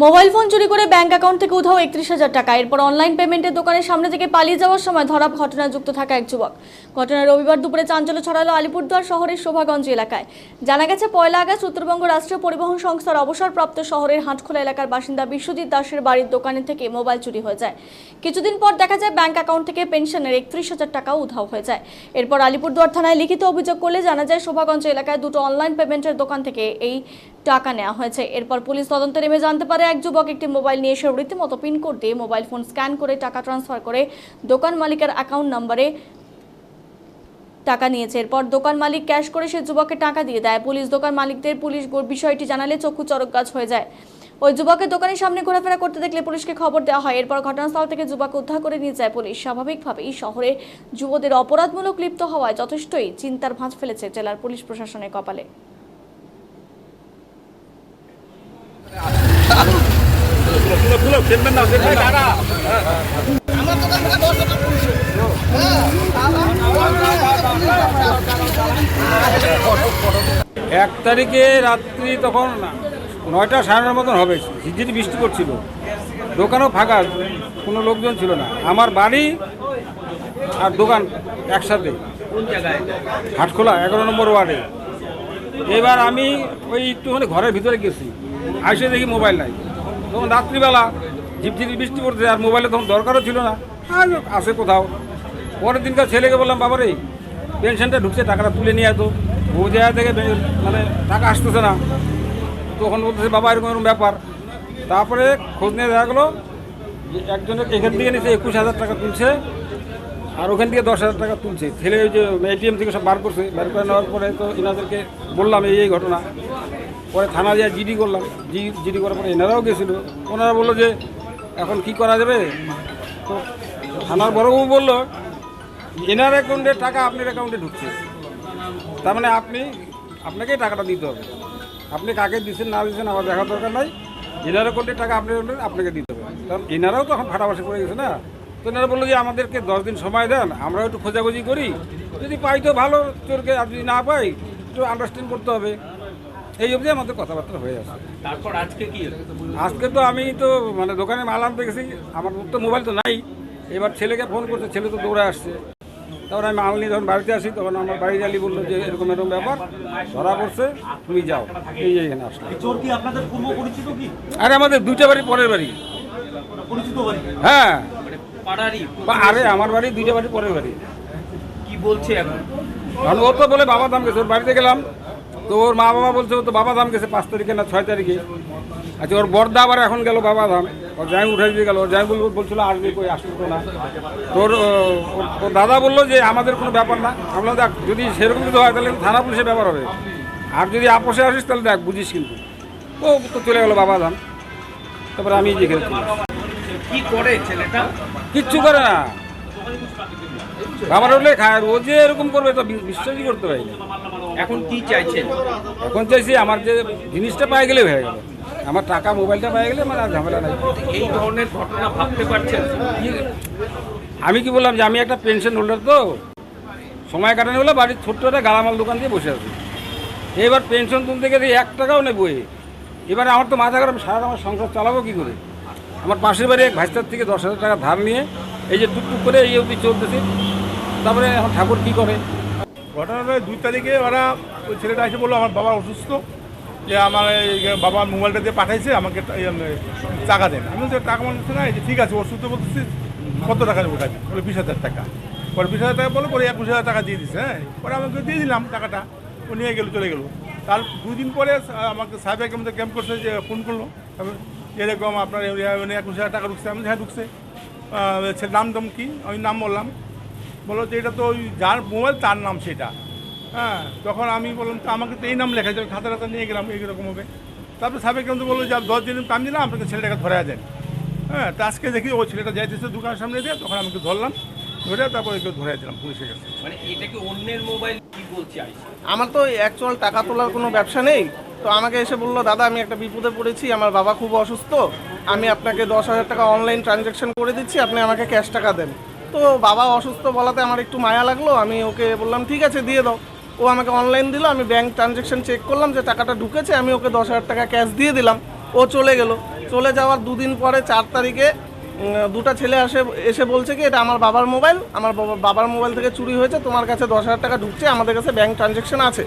Mobile phone চুরি করে bank account থেকে উধাও একত্রিশ হাজার টাকা। এরপর অনলাইন পেমেন্টের দোকানের সামনে থেকে পালিয়ে যাওয়ার সময় ধরা ঘটনায় যুক্ত থাকা এক যুবক। ঘটনা রবিবার দুপুরে চাঞ্চল্য ছড়ালো আলিপুরদুয়ার শহরের শোভাগঞ্জ এলাকায়। জানা গেছে, পয়লা আগস্ট উত্তরবঙ্গ রাষ্ট্রীয় পরিবহন সংস্থার অবসরপ্রাপ্ত শহরের হাটখোলা এলাকার বাসিন্দা বিশ্বজিৎ দাসের বাড়ির দোকানে থেকে মোবাইল চুরি হয়ে যায়। কিছুদিন পর দেখা যায়, ব্যাংক অ্যাকাউন্ট থেকে পেনশনের একত্রিশ হাজার টাকাও উধাও হয়ে যায়। এরপর আলিপুরদুয়ার থানায় লিখিত অভিযোগ করলে জানা যায়, শোভাগঞ্জ এলাকায় দুটো অনলাইন পেমেন্টের দোকান থেকে এই টাকা নেওয়া হয়েছে। এরপর পুলিশ তদন্তে নেমে জানতে পারে এক যুবক একটি মোবাইল নিয়ে এসে রীতিমতো পিন কোড দিয়ে মোবাইল ফোন স্ক্যান করে টাকা ট্রান্সফার করে দোকান মালিকের অ্যাকাউন্ট নম্বরে টাকা নিয়েছে। এরপর দোকান মালিক ক্যাশ করে সে যুবককে টাকা দিয়ে দেয়। পুলিশ দোকান মালিকদের পুলিশ বিষয়টি জানালে চক্ষু চরক গাছ হয়ে যায়। ওই যুবকের দোকানের সামনে ঘোরাফেরা করতে দেখলে পুলিশকে খবর দেওয়া হয়। এরপর ঘটনাস্থল থেকে যুবককে উদ্ধার করে নিয়ে যায় পুলিশ। স্বাভাবিকভাবেই শহরে যুবদের অপরাধমূলক লিপ্ত হওয়ায় যথেষ্টই চিন্তার ভাঁজ ফেলেছে জেলার পুলিশ প্রশাসনের কপালে। এক তারিখে রাত্রি তখন নয়টা সাড়ে নটার মতন হবে, ঝিরঝিরি বৃষ্টি করছিল দোকানও ফাঁকা, কোনো লোকজন ছিল না। আমার বাড়ি আর দোকান একসাথে। হাটখোলা, এগারো নম্বর ওয়ার্ডে। এবার আমি ওই একটুখানি ঘরের ভিতরে গেছি। আসে দেখি মোবাইল নাই। তখন রাত্রিবেলা ঝিপঝিরি বৃষ্টি পড়ছে আর মোবাইলে তখন দরকারও ছিল না। আর আসে কোথাও। পরের দিনকার ছেলেকে বললাম, বাবারে, পেনশনটা ঢুকছে, টাকাটা তুলে নিয়ে তো। ও জায়গা থেকে মানে টাকা আসতেছে না। তখন বলতেছে, বাবা, এরকম এরকম ব্যাপার। তারপরে খোঁজ নিয়ে দেখা গেলো একজনের এখান থেকে নিচে একুশ হাজার টাকা তুলছে, আর ওখান থেকে দশ হাজার টাকা তুলছে। ছেলে ওই যে এটিএম থেকে সব বার করছে। বার করে নেওয়ার পরে তো এনাদেরকে বললাম, এই এই ঘটনা। পরে থানা দিয়ে জিডি করলাম। জিডি করার পরে এনারাও গেছিল। ওনারা বলল যে এখন কি করা যাবে? তো থানার বড়বাবু বলল, এনার অ্যাকাউন্টে টাকা আপনার অ্যাকাউন্টে ঢুকছে। তার মানে আপনি, আপনাকেই টাকাটা দিতে হবে। আপনি কাকে দিচ্ছেন না দিচ্ছেন আমার দেখার দরকার নাই। এনার অ্যাকাউন্টে টাকা আপনার এ আপনাকে দিতে হবে। কারণ এনারাও তখন ফাটাফাটি করে গেছে না। তো এনারা বলল যে, আমাদেরকে দশ দিন সময় দেন, আমরাও একটু খোঁজাখুঁজি করি। যদি পাই তো ভালো, চোরকে আর যদি না পাই, একটু আন্ডারস্ট্যান্ড করতে হবে। এই অবধি আমাদের কথাবার্তা হয়ে আছে। তারপর আজকে কি? আজকে তো আমি তো মানে দোকানে মাল আনতে গেছি আমার তো মোবাইল তো নাই। এবার ছেলেকে ফোন করছে ছেলে তো দৌড়ে আসছে। তারপর আমি মাল নিয়ে যখন বাড়িতে আসি তখন আমার বাড়ি জালি বলল যে এরকম এরকম ব্যাপার ধরা পড়ছে তুমি যাও। এই এখানে কি আরে আমাদের দুইটা বাড়ি পরের বাড়ি। হ্যাঁ। মানে আরে আমার বাড়ি দুইটা বাড়ি পরের বাড়ি। কি বলছে এখন? ও তো বলে বাবা দাম গেছে ওর বাড়িতে গেলাম। তো ওর মা বাবা বলছে ও তো বাবা দাম গেছে পাঁচ তারিখে না ছয় তারিখে। আচ্ছা ওর বর্দা আবার এখন গেল বাবা ধাম। ওর জামাই উঠে দিয়ে গেল। ওর জামাই বল বলছিল আসবে কই আসলো তো না। তোর ওর- দাদা বলল যে আমাদের কোনো ব্যাপার না। আমরা দেখ যদি সেরকম কিছু হয় তাহলে থানা পুলিশের ব্যাপার হবে। আর যদি আপোষে আসিস তাহলে দেখ বুঝিস কিন্তু। ও তো চলে গেলো বাবা ধাম। তারপরে আমি চলে আসি। কি করে ছেলেটা? কিচ্ছু করে না। খাবার উঠলে খায়। ও যে এরকম করবে তো বিশ্বাসই করতে পারি না। এখন কি চাইছেন? এখন চাইছি আমার যে জিনিসটা পাই গেলে হয়ে গেল। আমার টাকা মোবাইলটা পাই গেলে আমার আর ঝামেলা নাই। এই ধরনের ঘটনা ভাবতে পারছেন? আমি কি বললাম যে আমি একটা পেনশন হোল্ডার তো সময় কাটানো হলে বাড়ির ছোট্ট একটা গালামাল দোকান দিয়ে বসে আছি। এবার পেনশন তুলতে গেলে এক টাকাও নেই বইয়ে। এবার আমার তো মাথা খারাপ সারা আমার সংসার চালাবো কী করে? আমার পাশের বাড়ি এক ভাইস্তার থেকে দশ হাজার টাকা ধার নিয়ে এই যে টুকটুক করে এই অবধি চলতেছি। তারপরে এখন ঠাকুর কী করে? ঘটনাটা দুই তারিখে ওরা ওই ছেলেটা এসে বলল আমার বাবা অসুস্থ। যে আমার বাবা মোবাইলটা দিয়ে পাঠাইছে আমাকে উম, টাকা দেন। আমি বলছি টাকা বলছি না যে ঠিক আছে অসুস্থ বলতেছি কত টাকা দেবো টাকা বলে বিশ হাজার টাকা। পরে বিশ হাজার টাকা বলে পরে একুশ হাজার টাকা দিয়ে দিছে হ্যাঁ। পরে আমাকে দিয়ে দিলাম টাকাটা ও নিয়ে গেলো চলে গেলো। তার দুই দিন পরে আমাকে সাহেবের কেমন ক্যাম্প করছে যে ফোন করল। এরকম আপনার এই, একুশ হাজার টাকা ঢুকছে। আমি হ্যাঁ ঢুকছে। ছেলের নাম টাম কি? আমি নাম বললাম। বলল যে এটা তো ওই যার মোবাইল তার নাম সেটা। হ্যাঁ তখন আমি বললাম তো আমাকে তো এই নাম লেখা যাবে খাতা টাতা নিয়ে গেলাম এইরকম হবে। তারপর সাবেক কিন্তু বলল যে দশ দিন টাইম দিলাম আপনাকে ছেলেটাকে ধরা দেন হ্যাঁ তো আজকে দেখি ও ছেলেটা যাইতেছে দোকানের সামনে দিয়ে তখন আমাকে ধরলাম ধরে তারপর একে ধরে দিলাম পুলিশের কাছে মানে এটা কি অন্যের মোবাইল কি বলছি আইসি? আমার তো অ্যাকচুয়াল টাকা তোলার কোনো ব্যবসা নেই। তো আমাকে এসে বলল দাদা আমি একটা বিপদে পড়েছি আমার বাবা খুব অসুস্থ। আমি আপনাকে দশ হাজার টাকা অনলাইন ট্রানজ্যাকশন করে দিচ্ছি আপনি আমাকে ক্যাশ টাকা দেন। তো বাবা অসুস্থ বলাতে আমার একটু মায়া লাগল, আমি ওকে বললাম, ঠিক আছে, দিয়ে দাও। ও আমাকে অনলাইন দিল, আমি ব্যাংক ট্রানজ্যাকশন চেক করলাম, যে টাকাটা ঢুকেছে, আমি ওকে দশ হাজার টাকা ক্যাশ দিয়ে দিলাম। ও চলে গেল। চলে যাওয়ার দুদিন পরে, চার তারিখে দুটা ছেলে আসে, এসে বলছে কি, এটা আমার বাবার মোবাইল আমার বাবা- বাবার মোবাইল থেকে চুরি হয়েছে, তোমার কাছে দশ হাজার টাকা ঢুকছে, আমাদের কাছে ব্যাংক ট্রানজ্যাকশন আছে।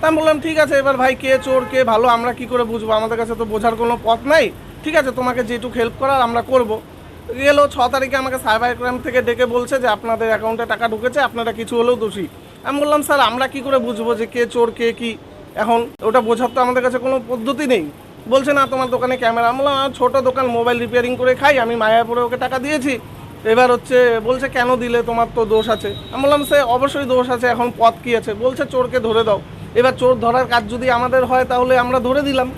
তা আমি বললাম, ঠিক আছে, এবার ভাই কে চোর, কে ভালো, আমরা কি করে বুঝব? আমাদের কাছে তো বোঝার কোনো পথ নাই। ঠিক আছে, তোমাকে যেটুকু হেল্প করার, আমরা করব। গেলো ছ তারিখে আমাকে সাইবার ক্রাইম থেকে ডেকে বলছে যে আপনাদের অ্যাকাউন্টে টাকা ঢুকেছে, আপনারা কিছু হলেও দোষী। আমি বললাম, স্যার, আমরা কি করে বুঝব যে কে চোর, কে কি? এখন ওটা বোঝার তো আমাদের কাছে কোনো পদ্ধতি নেই। বলছে, না, তোমার দোকানে ক্যামেরা। আমি বললাম ছোটো দোকান, মোবাইল রিপেয়ারিং করে খাই, আমি মায়াপুরে ওকে টাকা দিয়েছি। এবার হচ্ছে বলছে, কেন দিলে? তোমার তো দোষ আছে। আমি বললাম, সে অবশ্যই দোষ আছে, এখন পথ কী আছে? বলছে, চোরকে ধরে দাও। এবার চোর ধরার কাজ যদি আমাদের হয়, তাহলে আমরা ধরে দিলাম।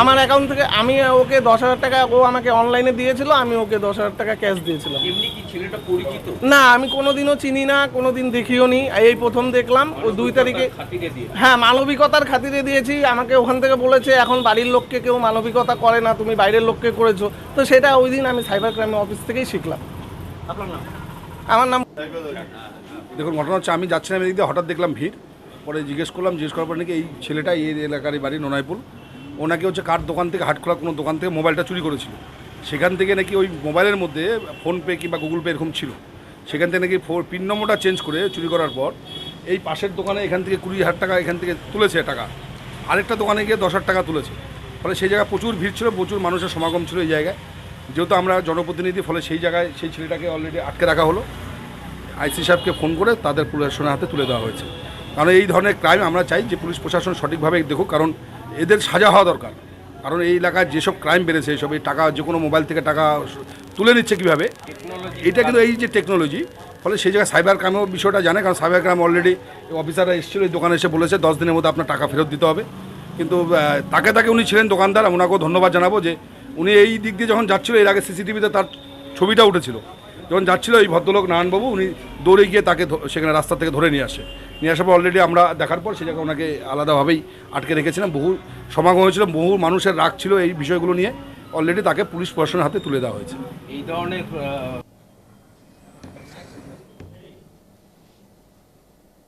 আমার অ্যাকাউন্ট থেকে আমি ওকে দশ হাজার টাকা ও আমাকে অনলাইনে দিয়েছিল আমি ওকে দশ হাজার টাকা ক্যাশ দিয়েছিলাম। এমনি কি ছেলেটা পরিচিত? না আমি কোনোদিনও চিনি না কোনোদিন দেখিও নি। এই প্রথম দেখলাম ওই দুই তারিখে হ্যাঁ মানবিকতার খাতিরে দিয়েছি। আমাকে ওখান থেকে বলেছে এখন বাড়ির লোককে কেউ মানবিকতা করে না তুমি বাইরের লোককে করেছ। তো সেটা ওই দিন আমি সাইবার ক্রাইম অফিস থেকেই শিখলাম। আপনার নাম? আমার নাম দেখুন ঘটনা হচ্ছে আমি যাচ্ছিলাম এদিক দিয়ে হঠাৎ দেখলাম ভিড়। পরে জিজ্ঞেস করলাম, জিজ্ঞেস করার পরে নাকি এই ছেলেটা এই এলাকারই বাড়ি নোনাইপুর। ওনাকে হচ্ছে কার দোকান থেকে হাট খোলা কোনো দোকান থেকে মোবাইলটা চুরি করেছিল। সেখান থেকে নাকি ওই মোবাইলের মধ্যে ফোনপে কিংবা গুগল পে এরকম ছিল। সেখান থেকে নাকি ফোর পিন নম্বরটা চেঞ্জ করে চুরি করার পর এই পাশের দোকানে এখান থেকে কুড়ি হাজার টাকা এখান থেকে তুলেছে টাকা। আরেকটা দোকানে গিয়ে দশ হাজার টাকা তুলেছে। ফলে সেই জায়গায় প্রচুর ভিড় ছিল, প্রচুর মানুষের সমাগম ছিল এই জায়গায়। যেহেতু আমরা জনপ্রতিনিধি, ফলে সেই জায়গায় সেই ছেলেটাকে অলরেডি আটকে রাখা হলো। আইসি সাহেবকে ফোন করে তাদের প্রশাসনের হাতে তুলে দেওয়া হয়েছে। কারণ এই ধরনের ক্রাইম আমরা চাই যে পুলিশ প্রশাসন সঠিকভাবে দেখুক কারণ এদের সাজা হওয়া দরকার। কারণ এই এলাকায় যেসব ক্রাইম বেড়েছে এইসব এই টাকা যে কোনো মোবাইল থেকে টাকা তুলে নিচ্ছে কীভাবে এটা কিন্তু এই যে টেকনোলজি ফলে সেই জায়গায় সাইবার ক্রাইমও বিষয়টা জানে কারণ সাইবার ক্রাইম অলরেডি অফিসাররা এসেছিল এই দোকানে এসে বলেছে দশ দিনের মধ্যে আপনার টাকা ফেরত দিতে হবে। কিন্তু তাকে তাকে উনি ছিলেন দোকানদার ওনাকেও ধন্যবাদ জানাব যে উনি এই দিক দিয়ে যখন যাচ্ছিল এর আগে সিসিটিভিতে তার ছবিটা উঠেছিল। যখন যাচ্ছিল এই ভদ্রলোক নারায়ণবাবু উনি দৌড়ে গিয়ে তাকে সেখানে রাস্তা থেকে ধরে নিয়ে আসে। নিয়ে আসার পর অলরেডি আমরা দেখার পর সে জায়গায় ওনাকে আলাদাভাবেই আটকে রেখেছিলাম। বহু সমাগম হয়েছিল, বহু মানুষের রাগ ছিল এই বিষয়গুলো নিয়ে। অলরেডি তাকে পুলিশ প্রশাসনের হাতে তুলে দেওয়া হয়েছে। এই ধরনের